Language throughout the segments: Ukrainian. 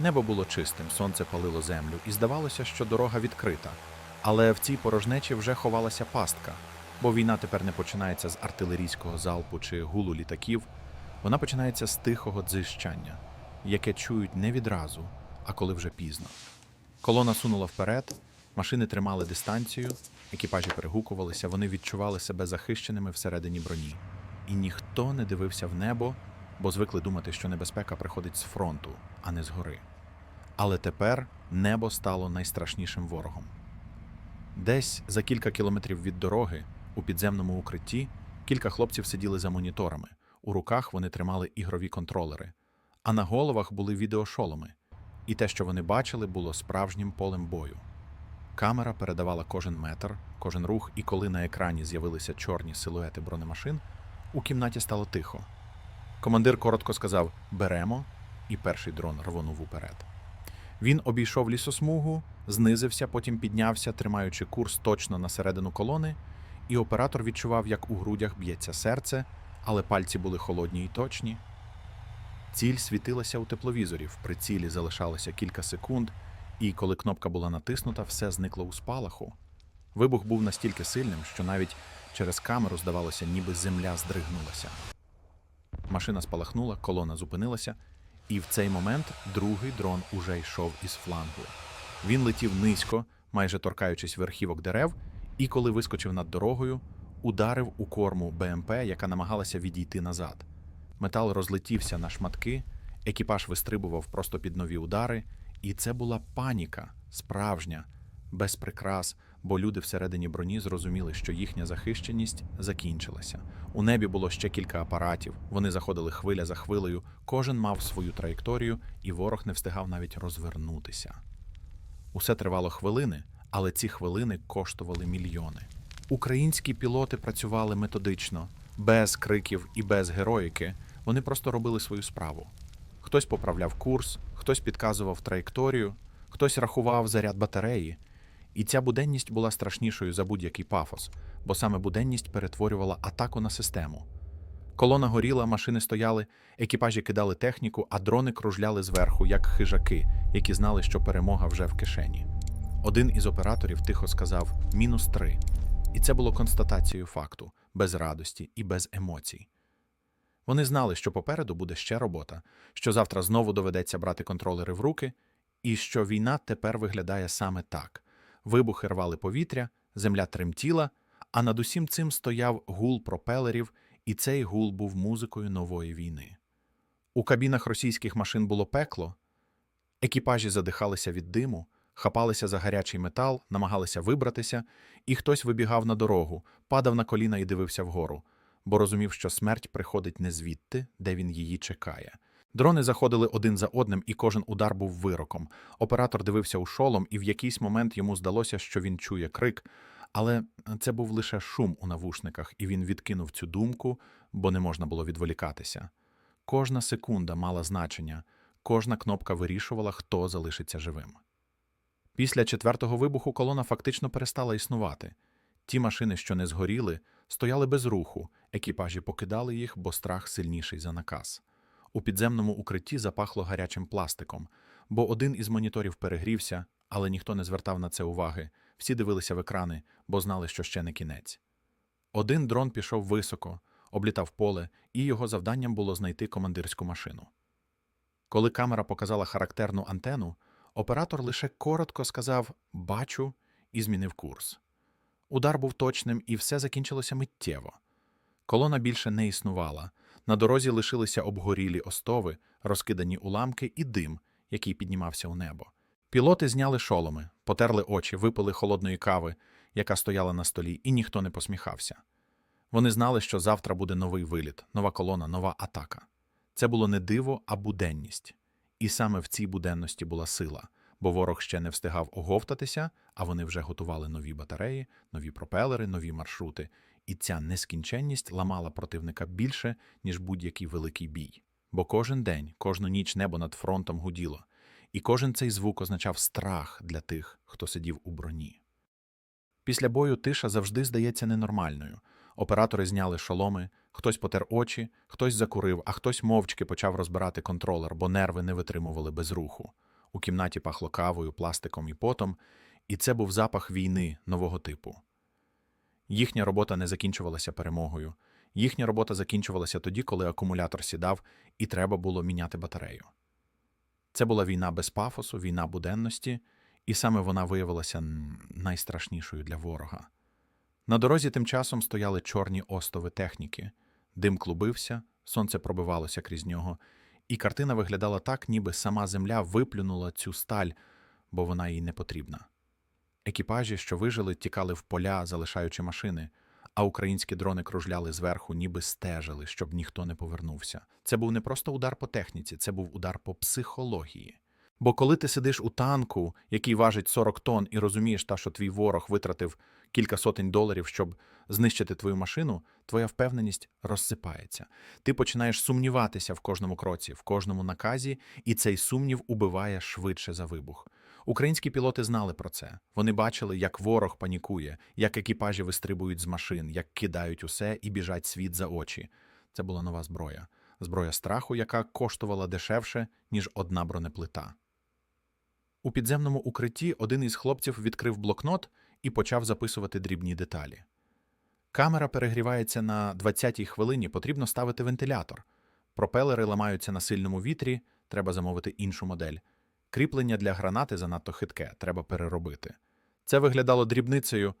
Небо було чистим, сонце палило землю, і здавалося, що дорога відкрита. Але в цій порожнечі вже ховалася пастка, бо війна тепер не починається з артилерійського залпу чи гулу літаків, вона починається з тихого дзижчання, яке чують не відразу, а коли вже пізно. Колона сунула вперед, машини тримали дистанцію, екіпажі перегукувалися, вони відчували себе захищеними всередині броні. І ніхто не дивився в небо, бо звикли думати, що небезпека приходить з фронту, а не згори. Але тепер небо стало найстрашнішим ворогом. Десь за кілька кілометрів від дороги, у підземному укритті, кілька хлопців сиділи за моніторами. У руках вони тримали ігрові контролери, а на головах були відеошоломи. І те, що вони бачили, було справжнім полем бою. Камера передавала кожен метр, кожен рух, і коли на екрані з'явилися чорні силуети бронемашин, у кімнаті стало тихо. Командир коротко сказав Беремо, і перший дрон рвонув уперед. Він обійшов лісосмугу, знизився, потім піднявся, тримаючи курс точно на середину колони, і оператор відчував, як у грудях б'ється серце, але пальці були холодні і точні. Ціль світилася у тепловізорі, в прицілі залишалося кілька секунд, і коли кнопка була натиснута, все зникло у спалаху. Вибух був настільки сильним, що навіть через камеру здавалося, ніби земля здригнулася. Машина спалахнула, колона зупинилася, і в цей момент другий дрон уже йшов із флангу. Він летів низько, майже торкаючись верхівок дерев, і коли вискочив над дорогою, ударив у корму БМП, яка намагалася відійти назад. Метал розлетівся на шматки, екіпаж вистрибував просто під нові удари, і це була паніка, справжня, без прикрас, бо люди всередині броні зрозуміли, що їхня захищеність закінчилася. У небі було ще кілька апаратів, вони заходили хвиля за хвилею, кожен мав свою траєкторію, і ворог не встигав навіть розвернутися. Усе тривало хвилини, але ці хвилини коштували мільйони. Українські пілоти працювали методично, без криків і без героїки. Вони просто робили свою справу. Хтось поправляв курс, хтось підказував траєкторію, хтось рахував заряд батареї. І ця буденність була страшнішою за будь-який пафос, бо саме буденність перетворювала атаку на систему. Колона горіла, машини стояли, екіпажі кидали техніку, а дрони кружляли зверху, як хижаки, які знали, що перемога вже в кишені. Один із операторів тихо сказав мінус три. І це було констатацією факту, без радості і без емоцій. Вони знали, що попереду буде ще робота, що завтра знову доведеться брати контролери в руки, і що війна тепер виглядає саме так: вибухи рвали повітря, земля тремтіла, а над усім цим стояв гул пропелерів, і цей гул був музикою нової війни. У кабінах російських машин було пекло, екіпажі задихалися від диму, хапалися за гарячий метал, намагалися вибратися, і хтось вибігав на дорогу, падав на коліна і дивився вгору, бо розумів, що смерть приходить не звідти, де він її чекає. Дрони заходили один за одним, і кожен удар був вироком. Оператор дивився у шолом, і в якийсь момент йому здалося, що він чує крик, але це був лише шум у навушниках, і він відкинув цю думку, бо не можна було відволікатися. Кожна секунда мала значення, кожна кнопка вирішувала, хто залишиться живим. Після четвертого вибуху колона фактично перестала існувати. Ті машини, що не згоріли, стояли без руху, екіпажі покидали їх, бо страх сильніший за наказ. У підземному укритті запахло гарячим пластиком, бо один із моніторів перегрівся, але ніхто не звертав на це уваги. Всі дивилися в екрани, бо знали, що ще не кінець. Один дрон пішов високо, облітав поле, і його завданням було знайти командирську машину. Коли камера показала характерну антену, оператор лише коротко сказав Бачу і змінив курс. Удар був точним, і все закінчилося миттєво. Колона більше не існувала. На дорозі лишилися обгорілі остови, розкидані уламки і дим, який піднімався у небо. Пілоти зняли шоломи, потерли очі, випили холодної кави, яка стояла на столі, і ніхто не посміхався. Вони знали, що завтра буде новий виліт, нова колона, нова атака. Це було не диво, а буденність. І саме в цій буденності була сила, бо ворог ще не встигав оговтатися, а вони вже готували нові батареї, нові пропелери, нові маршрути. І ця нескінченність ламала противника більше, ніж будь-який великий бій. Бо кожен день, кожну ніч небо над фронтом гуділо, і кожен цей звук означав страх для тих, хто сидів у броні. Після бою тиша завжди здається ненормальною. Оператори зняли шоломи, хтось потер очі, хтось закурив, а хтось мовчки почав розбирати контролер, бо нерви не витримували без руху. У кімнаті пахло кавою, пластиком і потом, і це був запах війни нового типу. Їхня робота не закінчувалася перемогою. Їхня робота закінчувалася тоді, коли акумулятор сідав і треба було міняти батарею. Це була війна без пафосу, війна буденності, і саме вона виявилася найстрашнішою для ворога. На дорозі тим часом стояли чорні остови техніки, дим клубився, сонце пробивалося крізь нього, і картина виглядала так, ніби сама земля виплюнула цю сталь, бо вона їй не потрібна. Екіпажі, що вижили, тікали в поля, залишаючи машини, а українські дрони кружляли зверху, ніби стежили, щоб ніхто не повернувся. Це був не просто удар по техніці, це був удар по психології. Бо коли ти сидиш у танку, який важить 40 тонн, і розумієш, та, що твій ворог витратив кілька сотень доларів, щоб знищити твою машину, твоя впевненість розсипається. Ти починаєш сумніватися в кожному кроці, в кожному наказі, і цей сумнів убиває швидше за вибух. Українські пілоти знали про це. Вони бачили, як ворог панікує, як екіпажі вистрибують з машин, як кидають усе і біжать світ за очі. Це була нова зброя. Зброя страху, яка коштувала дешевше, ніж одна бронеплита. У підземному укритті один із хлопців відкрив блокнот і почав записувати дрібні деталі. Камера перегрівається на 20-й хвилині, потрібно ставити вентилятор. Пропелери ламаються на сильному вітрі, треба замовити іншу модель. Кріплення для гранати занадто хитке, треба переробити. Це виглядало дрібницею,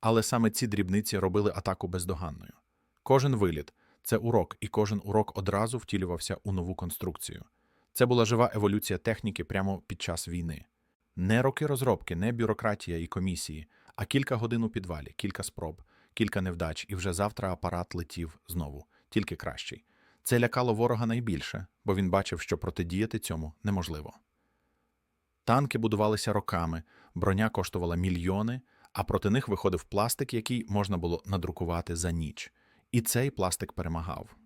але саме ці дрібниці робили атаку бездоганною. Кожен виліт це урок, і кожен урок одразу втілювався у нову конструкцію. Це була жива еволюція техніки прямо під час війни. Не роки розробки, не бюрократія і комісії, а кілька годин у підвалі, кілька спроб, кілька невдач, і вже завтра апарат летів знову, тільки кращий. Це лякало ворога найбільше, бо він бачив, що протидіяти цьому неможливо. Танки будувалися роками, броня коштувала мільйони, а проти них виходив пластик, який можна було надрукувати за ніч. І цей пластик перемагав.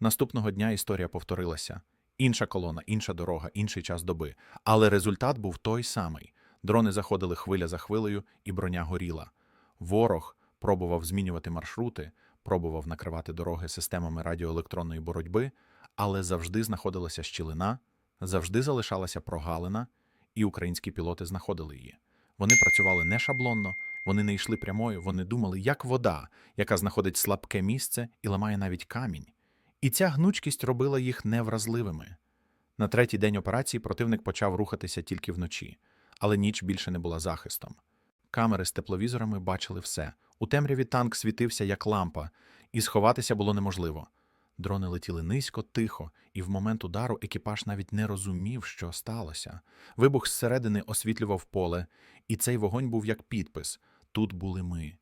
Наступного дня історія повторилася. Інша колона, інша дорога, інший час доби. Але результат був той самий. Дрони заходили хвиля за хвилею, і броня горіла. Ворог пробував змінювати маршрути, пробував накривати дороги системами радіоелектронної боротьби, але завжди знаходилася щілина, завжди залишалася прогалина, і українські пілоти знаходили її. Вони працювали не шаблонно, вони не йшли прямою, вони думали, як вода, яка знаходить слабке місце і ламає навіть камінь. І ця гнучкість робила їх невразливими. На третій день операції противник почав рухатися тільки вночі, але ніч більше не була захистом. Камери з тепловізорами бачили все. У темряві танк світився як лампа, і сховатися було неможливо. Дрони летіли низько, тихо, і в момент удару екіпаж навіть не розумів, що сталося. Вибух зсередини освітлював поле, і цей вогонь був як підпис тут були ми.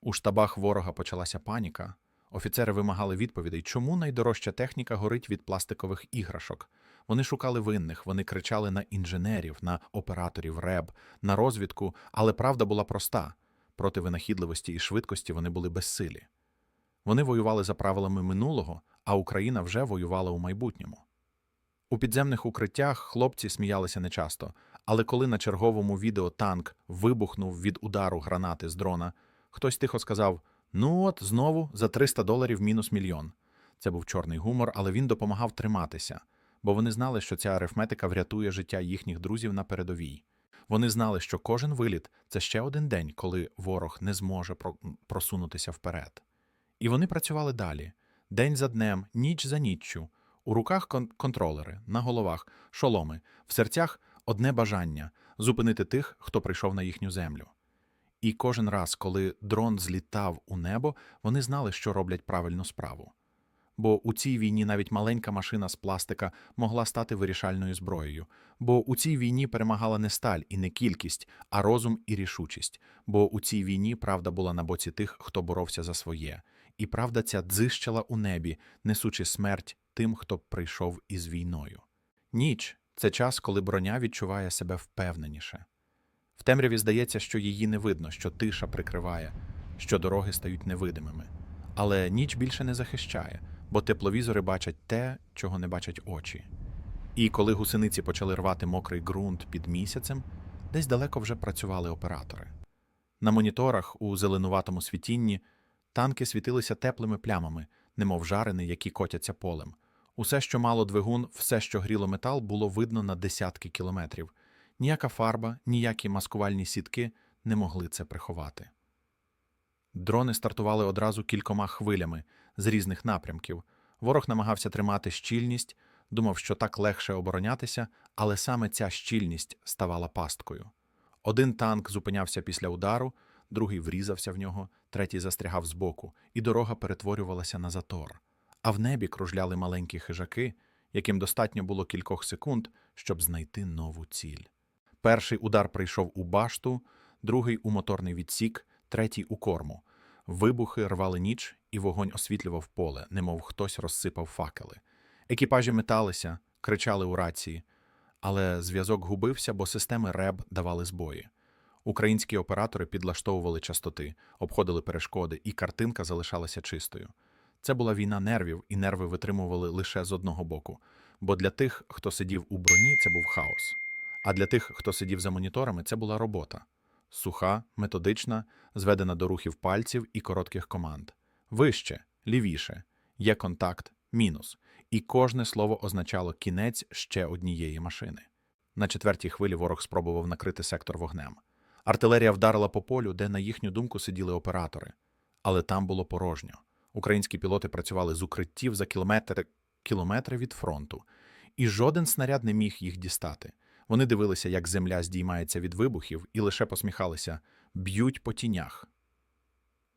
У штабах ворога почалася паніка. Офіцери вимагали відповідей, чому найдорожча техніка горить від пластикових іграшок. Вони шукали винних, вони кричали на інженерів, на операторів РЕБ, на розвідку, але правда була проста проти винахідливості і швидкості вони були безсилі. Вони воювали за правилами минулого, а Україна вже воювала у майбутньому. У підземних укриттях хлопці сміялися нечасто, але коли на черговому відео танк вибухнув від удару гранати з дрона, хтось тихо сказав: Ну от знову за 300 доларів мінус мільйон. Це був чорний гумор, але він допомагав триматися, бо вони знали, що ця арифметика врятує життя їхніх друзів на передовій. Вони знали, що кожен виліт це ще один день, коли ворог не зможе просунутися вперед. І вони працювали далі, день за днем, ніч за ніччю. У руках кон- контролери, на головах шоломи, в серцях одне бажання зупинити тих, хто прийшов на їхню землю. І кожен раз, коли дрон злітав у небо, вони знали, що роблять правильну справу. Бо у цій війні навіть маленька машина з пластика могла стати вирішальною зброєю. Бо у цій війні перемагала не сталь і не кількість, а розум і рішучість. Бо у цій війні правда була на боці тих, хто боровся за своє. І правда ця дзищала у небі, несучи смерть тим, хто прийшов із війною. Ніч це час, коли броня відчуває себе впевненіше. В темряві здається, що її не видно, що тиша прикриває, що дороги стають невидимими. Але ніч більше не захищає, бо тепловізори бачать те, чого не бачать очі. І коли гусениці почали рвати мокрий ґрунт під місяцем, десь далеко вже працювали оператори. На моніторах у зеленуватому світінні танки світилися теплими плямами, немов жарини, які котяться полем. Усе, що мало двигун, все, що гріло метал, було видно на десятки кілометрів. Ніяка фарба, ніякі маскувальні сітки не могли це приховати. Дрони стартували одразу кількома хвилями з різних напрямків. Ворог намагався тримати щільність, думав, що так легше оборонятися, але саме ця щільність ставала пасткою. Один танк зупинявся після удару, другий врізався в нього, третій застрягав збоку, і дорога перетворювалася на затор. А в небі кружляли маленькі хижаки, яким достатньо було кількох секунд, щоб знайти нову ціль. Перший удар прийшов у башту, другий у моторний відсік, третій у корму. Вибухи рвали ніч, і вогонь освітлював поле, немов хтось розсипав факели. Екіпажі металися, кричали у рації, але зв'язок губився, бо системи РЕБ давали збої. Українські оператори підлаштовували частоти, обходили перешкоди, і картинка залишалася чистою. Це була війна нервів, і нерви витримували лише з одного боку. Бо для тих, хто сидів у броні, це був хаос. А для тих, хто сидів за моніторами, це була робота суха, методична, зведена до рухів пальців і коротких команд. Вище, лівіше, є контакт, мінус. І кожне слово означало кінець ще однієї машини. На четвертій хвилі ворог спробував накрити сектор вогнем. Артилерія вдарила по полю, де, на їхню думку, сиділи оператори. Але там було порожньо. Українські пілоти працювали з укриттів за кілометри, кілометри від фронту, і жоден снаряд не міг їх дістати. Вони дивилися, як земля здіймається від вибухів, і лише посміхалися б'ють по тінях.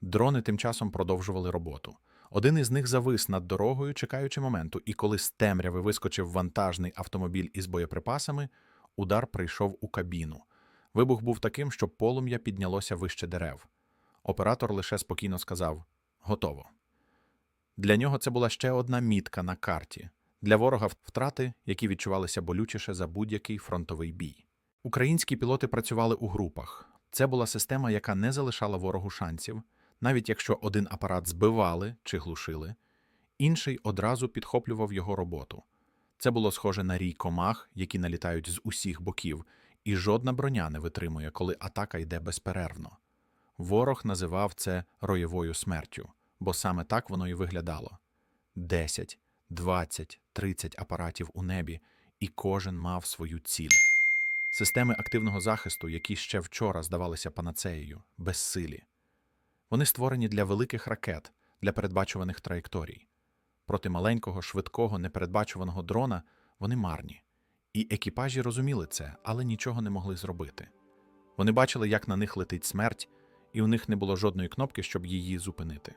Дрони тим часом продовжували роботу. Один із них завис над дорогою, чекаючи моменту, і коли з темряви вискочив вантажний автомобіль із боєприпасами, удар прийшов у кабіну. Вибух був таким, що полум'я піднялося вище дерев. Оператор лише спокійно сказав готово. Для нього це була ще одна мітка на карті. Для ворога втрати, які відчувалися болючіше за будь-який фронтовий бій. Українські пілоти працювали у групах. Це була система, яка не залишала ворогу шансів, навіть якщо один апарат збивали чи глушили, інший одразу підхоплював його роботу. Це було схоже на рій комах, які налітають з усіх боків, і жодна броня не витримує, коли атака йде безперервно. Ворог називав це роєвою смертю, бо саме так воно і виглядало: 10, 20, 30 апаратів у небі, і кожен мав свою ціль. Системи активного захисту, які ще вчора здавалися панацеєю, безсилі. Вони створені для великих ракет, для передбачуваних траєкторій. Проти маленького, швидкого, непередбачуваного дрона вони марні. І екіпажі розуміли це, але нічого не могли зробити. Вони бачили, як на них летить смерть, і у них не було жодної кнопки, щоб її зупинити.